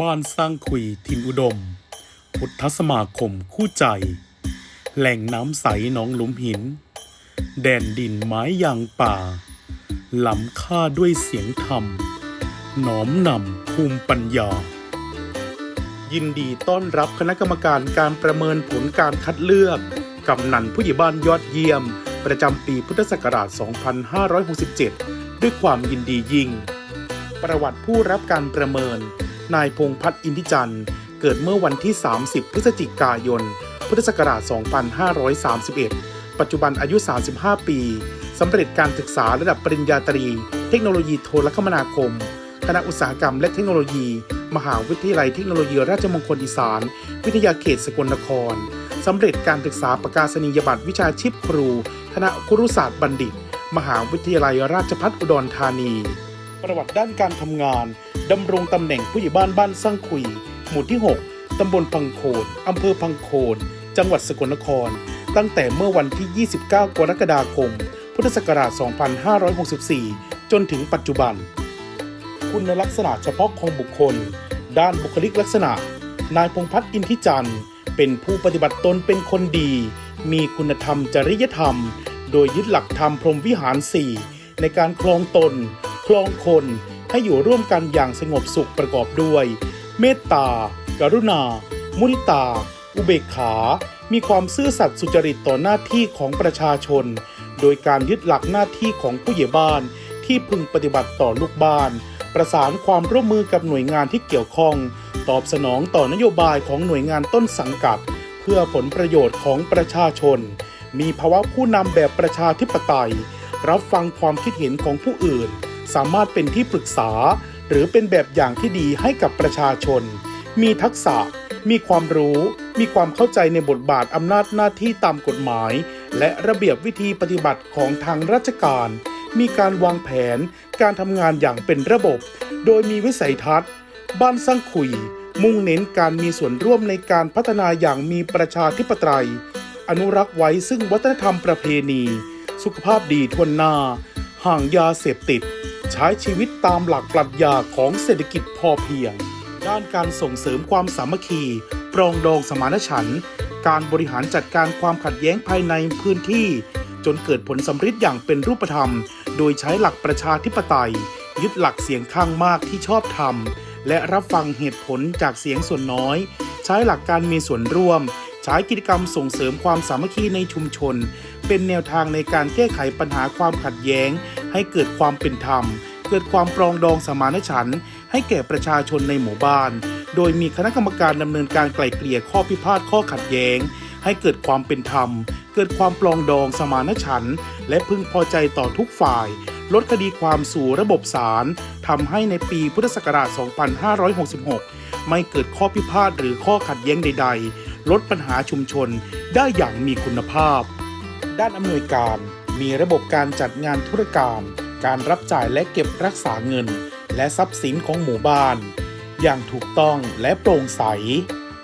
บ้านสร้างคุยทินอุดม พุทธสมาคมคู่ใจ แหล่งน้ำใสหนองหลุมหิน แดนดินไม้ยางป่า ล้ำค่าด้วยเสียงธรรมหน้อมนำภูมิปัญญา ยินดีต้อนรับคณะกรรมการการประเมินผลการคัดเลือก กำนันผู้ใหญ่บ้านยอดเยี่ยม ประจำปีพุทธศักราช 2567 ด้วยความยินดียิ่ง ประวัติผู้รับการประเมิน นายพงพัฒน์อินทิจันทร์ เกิดเมื่อวันที่ 30 พฤศจิกายน พุทธศักราช 2531 ปัจจุบันอายุ 35 ปีสำเร็จการศึกษาระดับปริญญาตรี เทคโนโลยีโทรคมนาคม คณะอุตสาหกรรมและเทคโนโลยี มหาวิทยาลัยเทคโนโลยีราชมงคลอีสาน วิทยาเขตสกลนครสำเร็จการศึกษาประกาศนียบัตรวิชาชีพครู คณะครุศาสตร์บัณฑิต มหาวิทยาลัยราชภัฏอุดรธานี ประวัติด้านการทำงานดำรงตำแหน่งผู้ใหญ่บ้านบ้านสร้างคุย หมู่ที่ 6 ตำบลพังโคนอำเภอพังโคน จังหวัดสกลนคร ตั้งแต่เมื่อวันที่ 29 กรกฎาคม พุทธศักราช 2564 จนถึงปัจจุบัน คุณลักษณะเฉพาะของบุคคล ด้านบุคลิกลักษณะ นายพงพัฒน์อินทิจันทร์ เป็นผู้ปฏิบัติตนเป็นคนดี มีคุณธรรมจริยธรรม โดยยึดหลักธรรมพรหมวิหารสี่ในการคลองตน คลองคนให้อยู่ร่วมกันอย่างสงบสุขประกอบด้วย เมตตา กรุณา มุทิตา อุเบกขา มีความซื่อสัตย์สุจริตต่อหน้าที่ของประชาชน โดยการยึดหลักหน้าที่ของผู้ใหญ่บ้านที่พึงปฏิบัติต่อลูกบ้าน ประสานความร่วมมือกับหน่วยงานที่เกี่ยวข้อง ตอบสนองต่อนโยบายของหน่วยงานต้นสังกัด เพื่อผลประโยชน์ของประชาชน มีภาวะผู้นำแบบประชาธิปไตย รับฟังความคิดเห็นของผู้อื่น สามารถเป็นที่ปรึกษา หรือเป็นแบบอย่างที่ดีให้กับประชาชน มีทักษะ มีความรู้ มีความเข้าใจในบทบาทอำนาจหน้าที่ตามกฎหมาย และระเบียบวิธีปฏิบัติของทางราชการ มีการวางแผน การทำงานอย่างเป็นระบบ โดยมีวิสัยทัศน์ บ้านสร้างคุย มุ่งเน้นการมีส่วนร่วมในการพัฒนาอย่างมีประชาธิปไตย อนุรักษ์ไว้ซึ่งวัฒนธรรมประเพณี สุขภาพดีทวนหน้าห่างยาเสพติด ใช้ชีวิตตามหลักปรัชญาของเศรษฐกิจพอเพียง ด้านการส่งเสริมความสามัคคีปรองดองสมานฉันท์การบริหารจัดการความขัดแย้งภายในพื้นที่ จนเกิดผลสำฤทธิ์อย่างเป็นรูปธรรม โดยใช้หลักประชาธิปไตย ยึดหลักเสียงข้างมากที่ชอบธรรม และรับฟังเหตุผลจากเสียงส่วนน้อย ใช้หลักการมีส่วนร่วม ใช้กิจกรรมส่งเสริมความสามัคคีในชุมชน เป็นแนวทางในการแก้ไขปัญหาความขัดแย้ง ให้เกิดความเป็นธรรม เกิดความปรองดองสมานฉันท์ให้แก่ประชาชนในหมู่บ้าน โดยมีคณะกรรมการดำเนินการไกล่เกลี่ยข้อพิพาทข้อขัดแย้ง ให้เกิดความเป็นธรรม เกิดความปรองดองสมานฉันท์และพึงพอใจต่อทุกฝ่าย ลดคดีความสู่ระบบศาลทำให้ในปีพุทธศักราช 2566 ไม่เกิดข้อพิพาทหรือข้อขัดแย้งใด ๆ ลดปัญหาชุมชนได้อย่างมีคุณภาพ ด้านอำนวยการ มีระบบการจัดงานธุรการ การรับจ่ายและเก็บรักษาเงิน และทรัพย์สินของหมู่บ้าน อย่างถูกต้องและโปร่งใส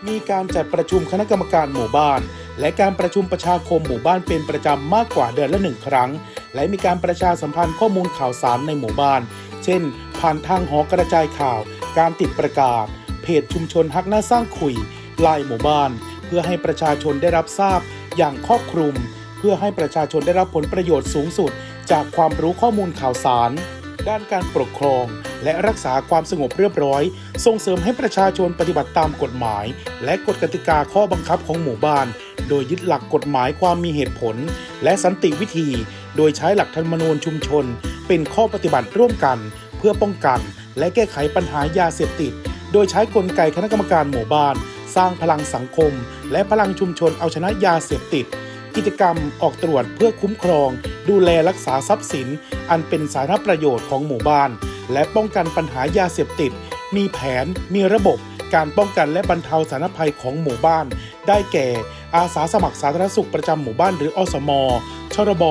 มีการจัดประชุมคณะกรรมการหมู่บ้าน และการประชุมประชาคมหมู่บ้านเป็นประจำมากกว่าเดือนละหนึ่งครั้ง และมีการประชาสัมพันธ์ข้อมูลข่าวสารในหมู่บ้าน เช่น ผ่านทางหอกระจายข่าว การติดประกาศ เพจชุมชนฮักหน้าสร้างคุยไลน์หมู่บ้าน เพื่อให้ประชาชนได้รับทราบอย่างครอบคลุม เพื่อให้ประชาชนได้รับผลประโยชน์สูงสุด จากความรู้ข้อมูลข่าวสาร ด้านการปกครอง และรักษาความสงบเรียบร้อย ส่งเสริมให้ประชาชนปฏิบัติตามกฎหมาย และกฎกติกาข้อบังคับของหมู่บ้าน โดยยึดหลักกฎหมายความมีเหตุผล และสันติวิธี โดยใช้หลักธรรมนูญชุมชน เป็นข้อปฏิบัติร่วมกัน เพื่อป้องกัน และแก้ไขปัญหายาเสพติด โดยใช้กลไกคณะกรรมการหมู่บ้าน สร้างพลังสังคม และพลังชุมชนเอาชนะยาเสพติด กิจกรรมออกตรวจเพื่อคุ้มครอง ดูแลรักษาทรัพย์สิน อันเป็นสาธารณประโยชน์ของหมู่บ้าน และป้องกันปัญหายาเสพติด มีแผน มีระบบการป้องกันและบรรเทาสาธารณภัยของหมู่บ้าน ได้แก่ อาสาสมัครสาธารณสุขประจำหมู่บ้านหรืออสม ชรบ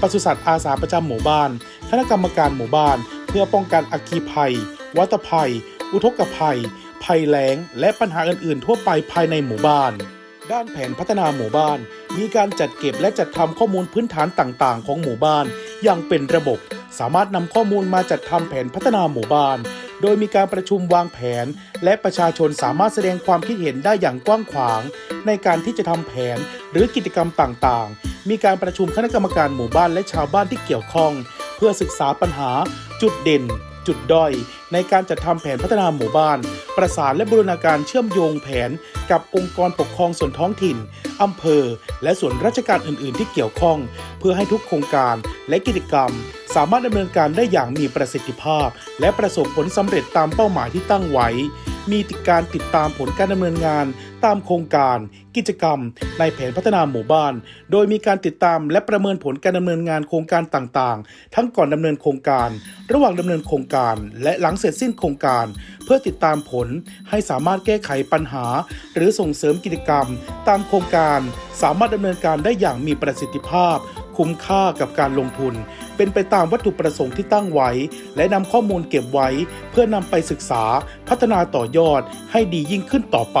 ปศุสัตว์อาสาประจำหมู่บ้าน คณะกรรมการหมู่บ้าน เพื่อป้องกันอัคคีภัย วัตภัย อุทกภัย ภัยแล้ง และปัญหาอื่น ๆ ทั่วไปภายในหมู่บ้าน ด้านแผนพัฒนาหมู่บ้าน มีการจัดเก็บและจัดทำข้อมูลพื้นฐานต่างๆ ของหมู่บ้าน อย่างเป็นระบบ สามารถนำข้อมูลมาจัดทำแผนพัฒนาหมู่บ้าน โดยมีการประชุมวางแผน และประชาชนสามารถแสดงความคิดเห็นได้อย่างกว้างขวาง ในการที่จะทำแผนหรือกิจกรรมต่างๆ มีการประชุมคณะกรรมการหมู่บ้านและชาวบ้านที่เกี่ยวข้อง เพื่อศึกษาปัญหา จุดเด่น จุดด้อยในการจัดทำแผนพัฒนาหมู่บ้าน ประสานและบูรณาการเชื่อมโยงแผนกับองค์กรปกครองส่วนท้องถิ่นอำเภอ และส่วนราชการอื่น ๆ ที่เกี่ยวข้อง เพื่อให้ทุกโครงการและกิจกรรม สามารถดำเนินการได้อย่างมีประสิทธิภาพ และประสบผลสำเร็จตามเป้าหมายที่ตั้งไว้ มีการติดตามผลการดำเนินงาน ตามโครงการ กิจกรรม ในแผนพัฒนาหมู่บ้าน โดยมีการติดตามและประเมินผลการดำเนินงานโครงการต่างๆ ทั้งก่อนดำเนินโครงการ ระหว่างดำเนินโครงการ และหลังเสร็จสิ้นโครงการ พื่อติดตามผลให้สามารถแก้ไขปัญหา หรือส่งเสริมกิจกรรม ตามโครงการสามารถดำเนินการได้อย่างมีประสิทธิภาพ คุ้มค่ากับการลงทุน เป็นไปตามวัตถุประสงค์ที่ตั้งไว้ และนำข้อมูลเก็บไว้ เพื่อนำไปศึกษา พัฒนาต่อยอดให้ดียิ่งขึ้นต่อไป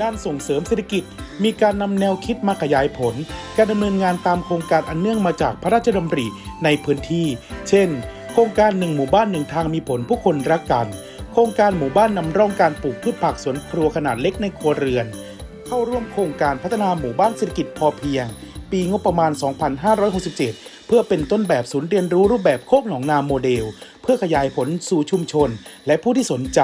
ด้านส่งเสริมเศรษฐกิจมีการนำแนวคิดมาขยายผล การดำเนินงานตามโครงการอันเนื่องมาจากพระราชดำริในพื้นที่ เช่น โครงการหนึ่งหมู่บ้านหนึ่งทางมีผลผู้คนรักกัน โครงการหมู่บ้านนำร่องการปลูกพืชผักสวนครัวขนาดเล็กในครัวเรือน เข้าร่วมโครงการพัฒนาหมู่บ้านเศรษฐกิจพอเพียง ปีงบประมาณ 2567 เพื่อเป็นต้นแบบศูนย์เรียนรู้รูปแบบโคกหนองนาโมเดล เพื่อขยายผลสู่ชุมชน และผู้ที่สนใจ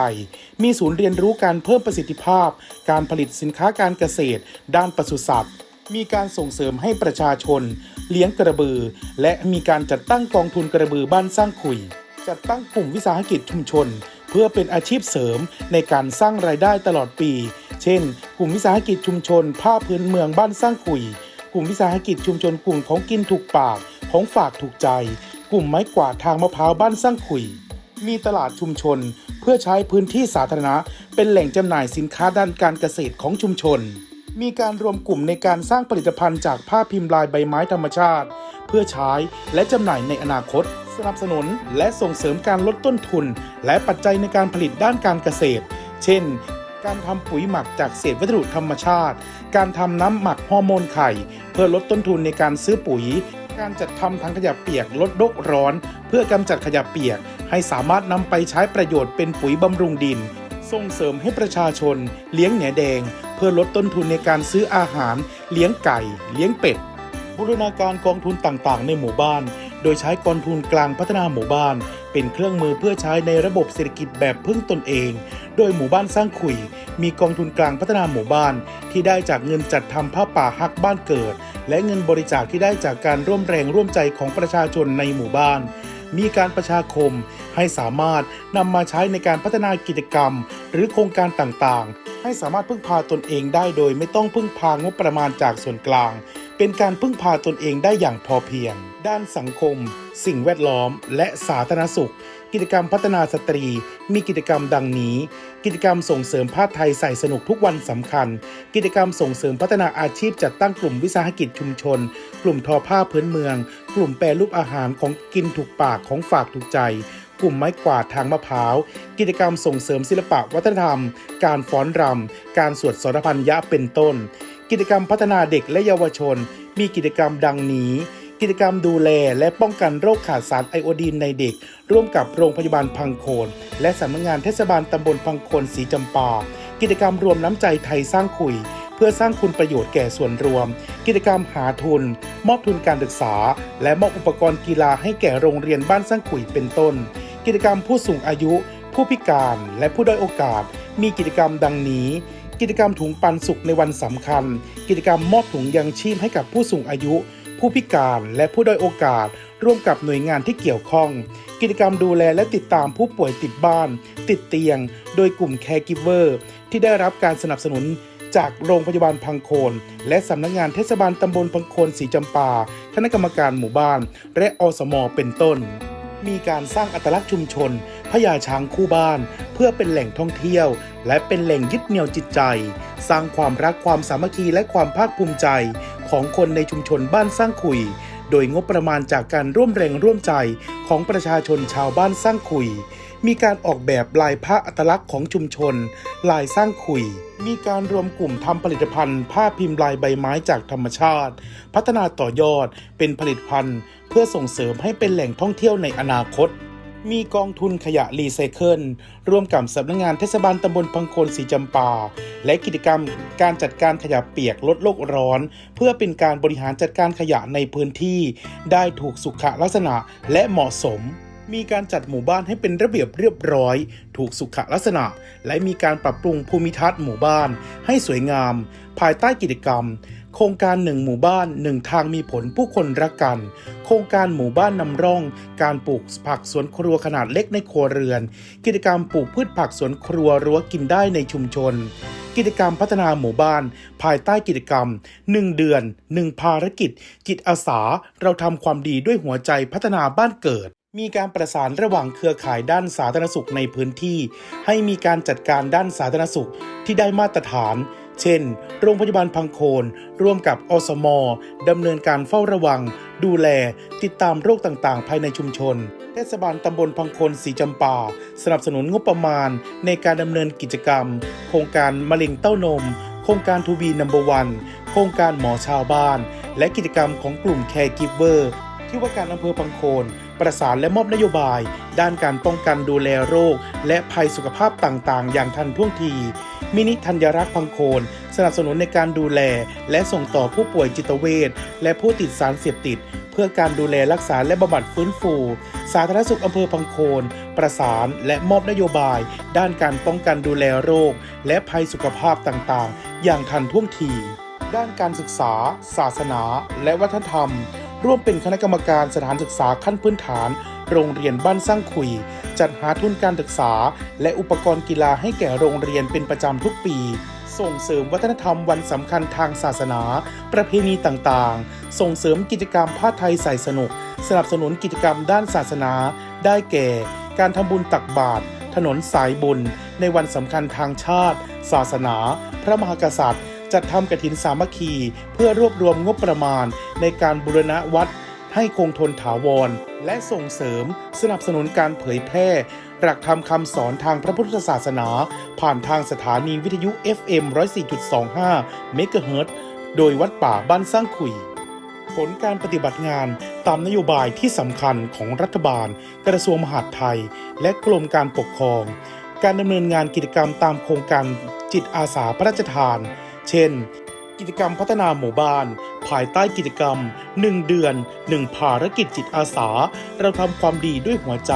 มีศูนย์เรียนรู้การเพิ่มประสิทธิภาพ การผลิตสินค้าการเกษตร ด้านปศุสัตว์มีการส่งเสริมให้ประชาชน เลี้ยงกระบือ และมีการจัดตั้งกองทุนกระบือบ้านสร้างขุย จัดตั้งกลุ่มวิสาหกิจชุมชน เพื่อเป็นอาชีพเสริมในการสร้างรายได้ตลอดปี เช่น กลุ่มวิสาหกิจชุมชนผ้าพื้นเมืองบ้านสร้างขุย กลุ่มวิสาหกิจชุมชนกลุ่มของกินถูกปากของฝากถูกใจ กลุ่มไม้กวาดทางมะพร้าวบ้านสร้างขุย มีตลาดชุมชน เพื่อใช้พื้นที่สาธารณะ เป็นแหล่งจำหน่ายสินค้าด้านการเกษตรของชุมชน มีการรวมกลุ่มในการสร้างผลิตภัณฑ์จากผ้าพิมพ์ลายใบไม้ธรรมชาติ เพื่อใช้และจำหน่ายในอนาคต สนับสนุน และส่งเสริมการลดต้นทุน และปัจจัยในการผลิตด้านการเกษตร เช่น การทำปุ๋ยหมักจากเศษวัสดุธรรมชาติ การทำน้ำหมักฮอร์โมนไข่ เพื่อลดต้นทุนในการซื้อปุ๋ย การจัดทำถังขยะเปียกลดโลกร้อน เพื่อกำจัดขยะเปียก ให้สามารถนำไปใช้ประโยชน์เป็นปุ๋ยบำรุงดิน ส่งเสริมให้ประชาชน เลี้ยงแหนแดง เพื่อลดต้นทุนในการซื้ออาหาร เลี้ยงไก่ เลี้ยงเป็ดบูรณาการกองทุนต่างๆ ในหมู่บ้าน โดยใช้กองทุนกลางพัฒนาหมู่บ้าน เป็นเครื่องมือเพื่อใช้ในระบบเศรษฐกิจแบบพึ่งตนเอง โดยหมู่บ้านสร้างขุย มีกองทุนกลางพัฒนาหมู่บ้าน ที่ได้จากเงินจัดทำผ้าป่าฮักบ้านเกิด และเงินบริจาคที่ได้จากการร่วมแรงร่วมใจของประชาชนในหมู่บ้านมีการประชาคมให้สามารถนำมาใช้ในการพัฒนากิจกรรม หรือโครงการต่างๆ ให้สามารถพึ่งพาตนเองได้โดยไม่ต้องพึ่งพางบประมาณจากส่วนกลาง เป็นการพึ่งพาตนเองได้อย่างพอเพียง ด้านสังคม สิ่งแวดล้อม และสาธารณสุข กิจกรรมพัฒนาสตรี มีกิจกรรมดังนี้ กิจกรรมส่งเสริมผ้าไทยใส่สนุกทุกวันสำคัญ กิจกรรมส่งเสริมพัฒนาอาชีพจัดตั้งกลุ่มวิสาหกิจชุมชน กลุ่มทอผ้าพื้นเมือง กลุ่มแปรรูปอาหารของกินถูกปากของฝากถูกใจกลุ่มไม้กวาดทางมะพร้าว กิจกรรมส่งเสริมศิลปะวัฒนธรรม การฟ้อนรำ การสวดสรพันยะเป็นต้น กิจกรรมพัฒนาเด็กและเยาวชน มีกิจกรรมดังนี้ กิจกรรมดูแลและป้องกันโรคขาดสารไอโอดีนในเด็ก ร่วมกับโรงพยาบาลพังโคน และสำนักงานเทศบาลตำบลพังโคนสีจำปา กิจกรรมรวมน้ำใจไทยสร้างคุย เพื่อสร้างคุณประโยชน์แก่ส่วนรวม กิจกรรมหาทุน มอบทุนการศึกษา และมอบอุปกรณ์กีฬาให้แก่โรงเรียนบ้านสร้างขุยเป็นต้น กิจกรรมผู้สูงอายุ ผู้พิการและผู้ด้อยโอกาส มีกิจกรรมดังนี้ กิจกรรมถุงปันสุขในวันสำคัญ กิจกรรมมอบถุงยังชีพให้กับผู้สูงอายุ ผู้พิการและผู้ด้อยโอกาส ร่วมกับหน่วยงานที่เกี่ยวข้อง กิจกรรมดูแลและติดตามผู้ป่วยติดบ้าน ติดเตียง โดยกลุ่ม Caregiver ที่ได้รับการสนับสนุนจากโรงพยาบาลพังโคน และสำนักงานเทศบาลตำบลพังโคนสีจำปา คณะกรรมการหมู่บ้าน และอสมเป็นต้น มีการสร้างอัตลักษณ์ชุมชนพญาช้างคู่บ้าน เพื่อเป็นแหล่งท่องเที่ยว และเป็นแหล่งยึดเหนี่ยวจิตใจ สร้างความรักความสามัคคีและความภาคภูมิใจ ของคนในชุมชนบ้านสร้างคุย โดยงบประมาณจากการร่วมแรงร่วมใจของประชาชนชาวบ้านสร้างคุย มีการออกแบบลายผ้าอัตลักษณ์ของชุมชน ลายสร้างคุย มีการรวมกลุ่มทำผลิตภัณฑ์ ผ้าพิมพ์ลายใบไม้จากธรรมชาติ พัฒนาต่อยอดเป็นผลิตภัณฑ์ พื่อส่งเสริมให้เป็นแหล่งท่องเที่ยวในอนาคต มีกองทุนขยะรีไซเคิลร่วมกับสำนักงานเทศบาลตำบลพังโคนสีจำปา และกิจกรรมการจัดการขยะเปียกลดโลกร้อน เพื่อเป็นการบริหารจัดการขยะในพื้นที่ ได้ถูกสุขลักษณะและเหมาะสมมีการจัดหมู่บ้านให้เป็นระเบียบเรียบร้อย ถูกสุขลักษณะ และมีการปรับปรุงภูมิทัศน์หมู่บ้านให้สวยงาม ภายใต้กิจกรรม โครงการหนึ่งหมู่บ้านหนึ่งทางมีผลผู้คนรักกัน โครงการหมู่บ้านนำร่อง การปลูกผักสวนครัวขนาดเล็กในครัวเรือน กิจกรรมปลูกพืชผักสวนครัวรั้วกินได้ในชุมชน กิจกรรมพัฒนาหมู่บ้าน ภายใต้กิจกรรม 1 เดือน 1 ภารกิจ จิตอาสา เราทำความดีด้วยหัวใจพัฒนาบ้านเกิดมีการประสานระหว่างเครือข่ายด้านสาธารณสุขในพื้นที่ ให้มีการจัดการด้านสาธารณสุขที่ได้มาตรฐาน เช่น โรงพยาบาลพังโคน ร่วมกับอสมดำเนินการเฝ้าระวัง ดูแล ติดตามโรคต่างๆ ภายในชุมชน เทศบาลตำบลพังโคนสีจำปา สนับสนุนงบประมาณ ในการดำเนินกิจกรรม โครงการมะเร็งเต้านม โครงการทูบีนัมเบอร์วัน โครงการหมอชาวบ้าน และกิจกรรมของกลุ่มแคร์กิฟเวอร์ ที่ว่าการอำเภอพังโคน ประสานและมอบนโยบาย ด้านการป้องกันดูแลโรค และภัยสุขภาพต่างๆ อย่างทันท่วงที มินิธัญรักษ์พังโคน สนับสนุนในการดูแล และส่งต่อผู้ป่วยจิตเวชและผู้ติดสารเสพติด เพื่อการดูแลรักษาและบำบัดฟื้นฟู สาธารณสุขอำเภอพังโคน ประสานและมอบนโยบาย ด้านการป้องกันดูแลโรค และภัยสุขภาพต่างๆ อย่างทันท่วงที ด้านการศึกษา ศาสนา และวัฒนธรรม ร่วมเป็นคณะกรรมการสถานศึกษาขั้นพื้นฐาน โรงเรียนบ้านสร้างขุย จัดหาทุนการศึกษา และอุปกรณ์กีฬาให้แก่โรงเรียนเป็นประจำทุกปี ส่งเสริมวัฒนธรรมวันสำคัญทางศาสนา ประเพณีต่างๆ ส่งเสริมกิจกรรมผ้าไทยใส่สนุก สนับสนุนกิจกรรมด้านศาสนา ได้แก่ การทำบุญตักบาตรถนนสายบุญ ในวันสำคัญทางชาติ ศาสนา พระมหากษัตริย์ จัดทำกฐินสามัคคี เพื่อรวบรวมงบประมาณในการบูรณะวัดให้คงทนถาวร และส่งเสริมสนับสนุนการเผยแพร่ หลักธรรมคำสอนทางพระพุทธศาสนา ผ่านทางสถานีวิทยุ FM 104.25เมกะเฮิรตโดยวัดป่าบ้านสร้างขุย ผลการปฏิบัติงานตามนโยบายที่สำคัญของรัฐบาล กระทรวงมหาดไทย และกรมการปกครอง การดำเนินงานกิจกรรมตามโครงการจิตอาสาพระราชทาน เช่น กิจกรรมพัฒนาหมู่บ้าน ภายใต้กิจกรรม 1 เดือน 1 ภารกิจจิตอาสา เราทำความดีด้วยหัวใจ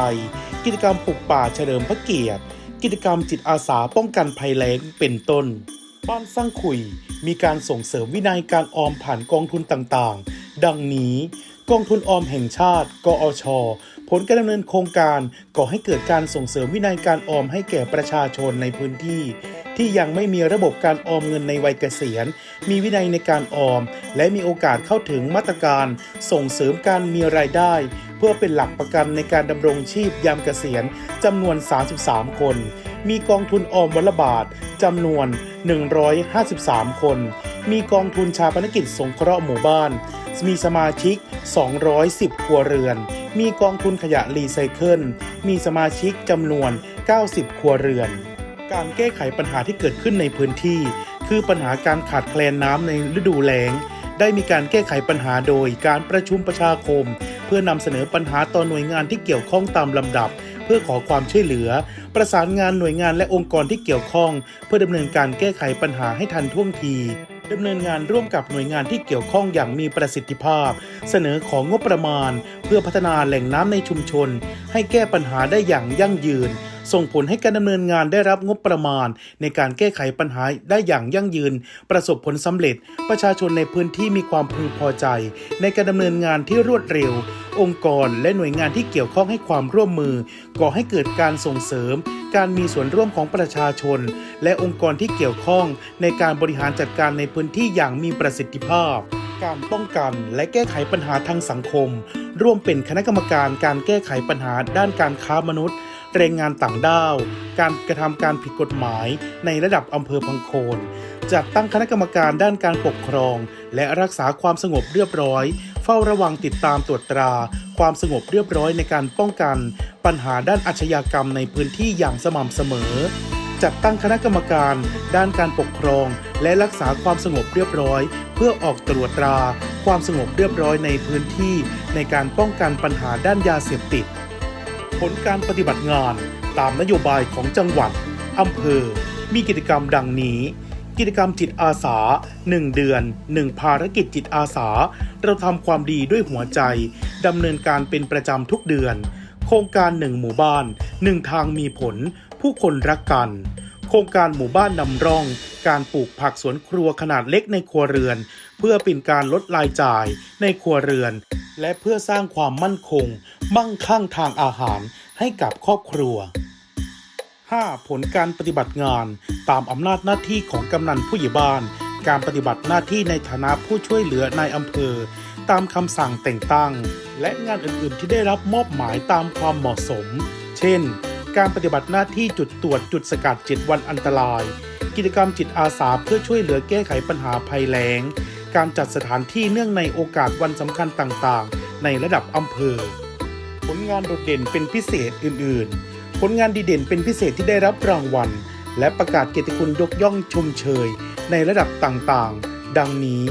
กิจกรรมปลูกป่าเฉลิมพระเกียรติ กิจกรรมจิตอาสาป้องกันภัยแล้งเป็นต้น บ้านสร้างคุย มีการส่งเสริมวินัยการออมผ่านกองทุนต่างๆ ดังนี้ กองทุนออมแห่งชาติ กอช ผลการดำเนินโครงการก่อให้เกิดการส่งเสริมวินัยการออมให้แก่ประชาชนในพื้นที่ ที่ยังไม่มีระบบการออมเงินในวัยเกษียณ มีวินัยในการออม และมีโอกาสเข้าถึงมาตรการ ส่งเสริมการมีรายได้ เพื่อเป็นหลักประกันในการดำรงชีพยามเกษียณจำนวน 33 คน มีกองทุนออมวันละบาทจำนวน 153 คน มีกองทุนชาปนกิจสงเคราะห์หมู่บ้าน มีสมาชิก 210 ครัวเรือน มีกองทุนขยะรีไซเคิล มีสมาชิกจำนวน 90 ครัวเรือน การแก้ไขปัญหาที่เกิดขึ้นในพื้นที่ คือปัญหาการขาดแคลนน้ำในฤดูแล้งได้มีการแก้ไขปัญหาโดยการประชุมประชาคม เพื่อนำเสนอปัญหาต่อหน่วยงานที่เกี่ยวข้องตามลำดับ พื่อขอความช่วยเหลือ ประสานงานหน่วยงานและองค์กรที่เกี่ยวข้อง เพื่อดำเนินการแก้ไขปัญหาให้ทันท่วงทีดำเนินงานร่วมกับหน่วยงานที่เกี่ยวข้องอย่างมีประสิทธิภาพ เสนอของงบประมาณ เพื่อพัฒนาแหล่งน้ำในชุมชน ให้แก้ปัญหาได้อย่างยั่งยืน ส่งผลให้การดำเนินงานได้รับงบประมาณ ในการแก้ไขปัญหาได้อย่างยั่งยืน ประสบผลสำเร็จ ประชาชนในพื้นที่มีความพึงพอใจ ในการดำเนินงานที่รวดเร็ว องค์กรและหน่วยงานที่เกี่ยวข้องให้ความร่วมมือ ก่อให้เกิดการส่งเสริม การมีส่วนร่วมของประชาชน และองค์กรที่เกี่ยวข้องในการบริหารจัดการในพื้นที่อย่างมีประสิทธิภาพ การป้องกันและแก้ไขปัญหาทางสังคม ร่วมเป็นคณะกรรมการการแก้ไขปัญหาด้านการค้ามนุษย์แรงงานต่างด้าว การกระทำการผิดกฎหมายในระดับอำเภอพังโคนจัดตั้งคณะกรรมการด้านการปกครอง และรักษาความสงบเรียบร้อย เฝ้าระวังติดตามตรวจตรา ความสงบเรียบร้อยในการป้องกัน ปัญหาด้านอาชญากรรมในพื้นที่อย่างสม่ำเสมอ จัดตั้งคณะกรรมการ ด้านการปกครอง และรักษาความสงบเรียบร้อย เพื่อออกตรวจตรา ความสงบเรียบร้อยในพื้นที่ ในการป้องกันปัญหาด้านยาเสพติด ผลการปฏิบัติงานตามนโยบายของจังหวัดอำเภอ มีกิจกรรมดังนี้ กิจกรรมจิตอาสา 1 เดือน 1 ภารกิจจิตอาสา เราทำความดีด้วยหัวใจดำเนินการเป็นประจำทุกเดือน โครงการ 1 หมู่บ้าน 1 ทางมีผล ผู้คนรักกัน โครงการหมู่บ้านนำร่อง การปลูกผักสวนครัวขนาดเล็กในครัวเรือน เพื่อเป็นการลดรายจ่ายในครัวเรือน และเพื่อสร้างความมั่นคง มั่งคั่งทางอาหารให้กับครอบครัว 5. ผลการปฏิบัติงาน ตามอำนาจหน้าที่ของกำนันผู้ใหญ่บ้าน การปฏิบัติหน้าที่ในฐานะผู้ช่วยเหลือนายอำเภอ ตามคำสั่งแต่งตั้ง และงานอื่นๆที่ได้รับมอบหมายตามความเหมาะสม เช่น การปฏิบัติหน้าที่จุดตรวจจุดสกัด7วันอันตราย กิจกรรมจิตอาสาเพื่อช่วยเหลือแก้ไขปัญหาภัยแล้ง การจัดสถานที่เนื่องในโอกาสวันสำคัญต่างๆ ในระดับอำเภอ ผลงานโดดเด่นเป็นพิเศษอื่นๆ ผลงานดีเด่นเป็นพิเศษที่ได้รับรางวัล และประกาศเกียรติคุณยกย่องชมเชย ในระดับต่างๆ ดังนี้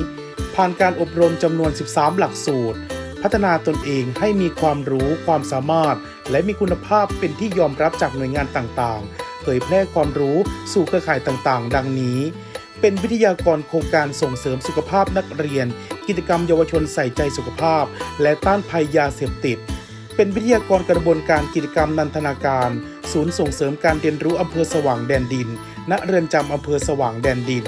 ผ่านการอบรมจำนวน 13 หลักสูตร พัฒนาตนเองให้มีความรู้ความสามารถ และมีคุณภาพเป็นที่ยอมรับจากหน่วยงานต่างๆ เผยแพร่ความรู้สู่เครือข่ายต่างๆ ดังนี้เป็นวิทยากรโครงการส่งเสริมสุขภาพนักเรียน กิจกรรมเยาวชนใส่ใจสุขภาพ และต้านภัยยาเสพติด เป็นวิทยากรกระบวนการกิจกรรมนันทนาการ ศูนย์ส่งเสริมการเรียนรู้อำเภอสว่างแดนดิน ณ เรือนจำอำเภอสว่างแดนดิน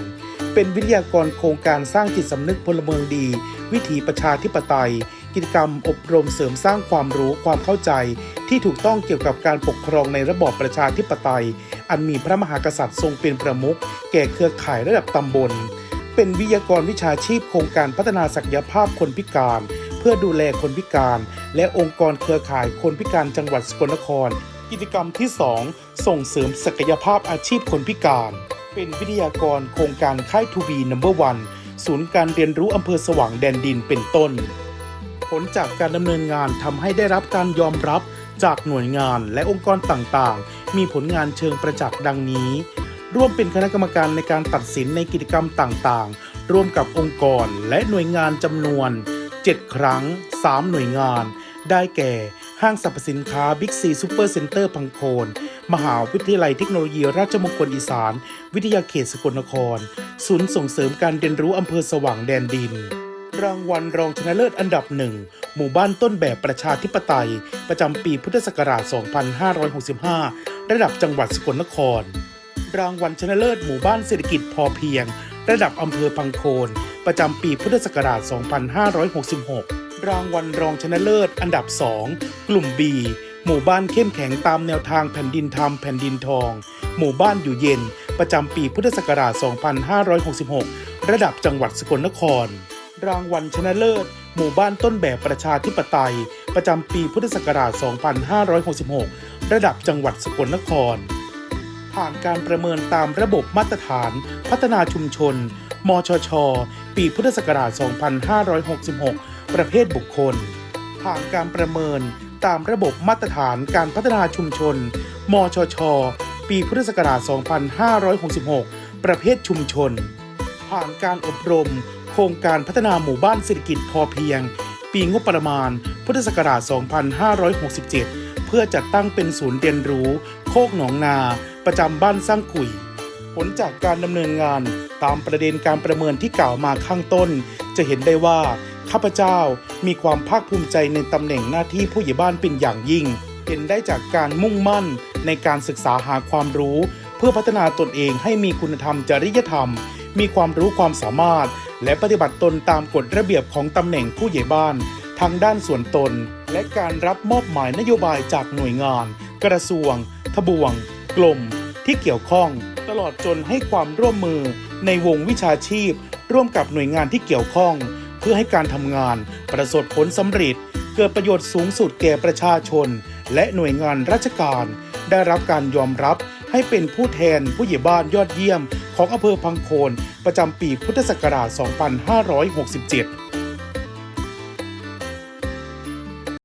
เป็นวิทยากรโครงการสร้างจิตสำนึกพลเมืองดี วิถีประชาธิปไตย กิจกรรมอบรมเสริมสร้างความรู้ความเข้าใจ ที่ถูกต้องเกี่ยวกับการปกครองในระบอบประชาธิปไตย อันมีพระมหากษัตริย์ทรงเป็นประมุขแก่เครือข่ายระดับตำบล เป็นวิทยากรวิชาชีพโครงการพัฒนาศักยภาพคนพิการ เพื่อดูแลคนพิการ และองค์กรเครือข่ายคนพิการจังหวัดสกลนคร กิจกรรมที่ 2 ส่งเสริมศักยภาพอาชีพคนพิการ เป็นวิทยากรโครงการค่ายทูบีนัมเบอร์วันศูนย์การเรียนรู้อำเภอสว่างแดนดินเป็นต้น ผลจากการดำเนินงานทำให้ได้รับการยอมรับจากหน่วยงานและองค์กรต่างๆ มีผลงานเชิงประจักษ์ดังนี้ ร่วมเป็นคณะกรรมการในการตัดสินในกิจกรรมต่างๆ ร่วมกับองค์กรและหน่วยงานจำนวน 7 ครั้ง 3 หน่วยงาน ได้แก่ห้างสรรพสินค้าบิ๊กซีซูเปอร์เซ็นเตอร์พังโคน มหาวิทยาลัยเทคโนโลยีราชมงคลอีสาน วิทยาเขตสกลนคร ศูนย์ส่งเสริมการเรียนรู้อำเภอสว่างแดนดิน รางวัลรองชนะเลิศอันดับหนึ่ง หมู่บ้านต้นแบบประชาธิปไตย ประจำปีพุทธศักราช 2565 ระดับจังหวัดสกลนคร รางวัลชนะเลิศหมู่บ้านเศรษฐกิจพอเพียง ระดับอำเภอพังโคน ประจำปีพุทธศักราช 2566 รางวัลรองชนะเลิศ อันดับ 2 กลุ่ม B หมู่บ้านเข้มแข็งตามแนวทางแผ่นดินธรรมแผ่นดินทอง หมู่บ้านอยู่เย็น ประจำปีพุทธศักราช 2566 ระดับจังหวัดสกลนคร รางวัลชนะเลิศ หมู่บ้านต้นแบบประชาธิปไตย ประจำปีพุทธศักราช 2566 ระดับจังหวัดสกลนคร ผ่านการประเมินตามระบบมาตรฐาน พัฒนาชุมชน มชช ปีพุทธศักราช 2566 ประเภทบุคคล ผ่านการประเมินตามระบบมาตรฐานการพัฒนาชุมชน มชช ปีพุทธศักราช 2566 ประเภทชุมชน ผ่านการอบรม โครงการพัฒนาหมู่บ้านเศรษฐกิจพอเพียง ปีงบประมาณ พุทธศักราช 2567 เพื่อจัดตั้งเป็นศูนย์เรียนรู้ โคกหนองนา ประจำบ้านสร้างขุย ผลจากการดำเนินงานตามประเด็นการประเมินที่กล่าวมาข้างต้น จะเห็นได้ว่า ข้าพเจ้ามีความภาคภูมิใจในตำแหน่งหน้าที่ผู้ใหญ่บ้านเป็นอย่างยิ่ง เห็นได้จากการมุ่งมั่นในการศึกษาหาความรู้ เพื่อพัฒนาตนเองให้มีคุณธรรมจริยธรรม มีความรู้ความสามารถ และปฏิบัติตนตามกฎระเบียบของตำแหน่งผู้ใหญ่บ้าน ทั้งด้านส่วนตน และการรับมอบหมายนโยบายจากหน่วยงาน กระทรวง ทบวง กลม ที่เกี่ยวข้อง ตลอดจนให้ความร่วมมือในวงวิชาชีพ ร่วมกับหน่วยงานที่เกี่ยวข้อง เพื่อให้การทำงานประสบผลสำเร็จ เกิดประโยชน์สูงสุดแก่ประชาชน และหน่วยงานราชการ ได้รับการยอมรับให้เป็นผู้แทนผู้ใหญ่บ้านยอดเยี่ยม ของอำเภอพังโคนประจำปีพุทธศักราช 2567